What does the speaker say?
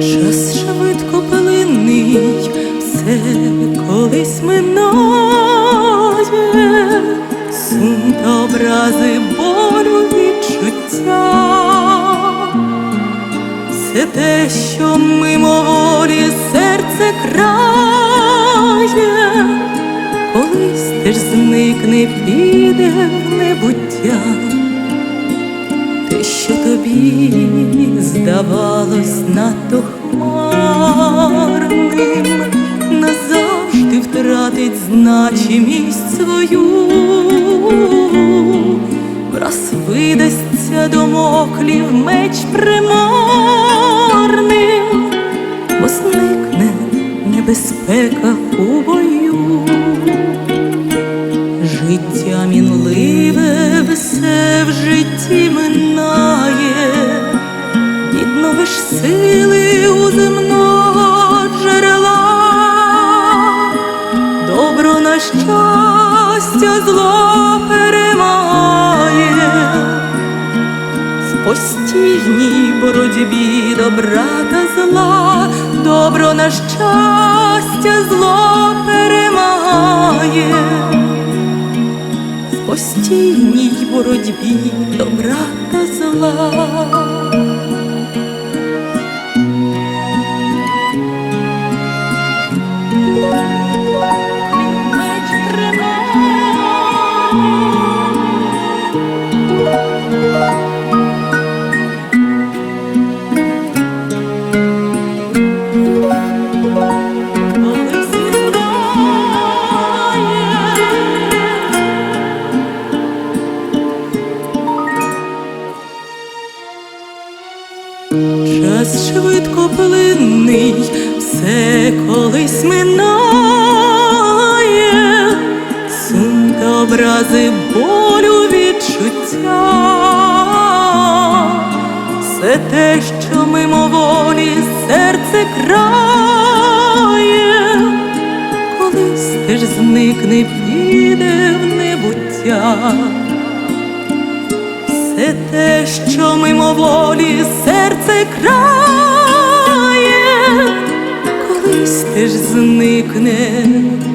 Час швидко пилинний, все колись минає, сум та образи болю відчуття, все те, що мимоволі серце крає, колись теж зникне, піде в небуття що тобі здавалось надто хмарним, назавжди втратить значимість свою, враз видасться до моклів меч примарним, бо зникне небезпека щастя зло перемагає, в постійній боротьбі добра та зла, добро на щастя зло перемагає в постійній боротьбі добра та зла. Швидко плинний, все колись минає, сум та образи болю відчуття, все те, що мимоволі серце крає, колись теж зникне, піде в небуття. Все те, що мимоволі серце крає, колись теж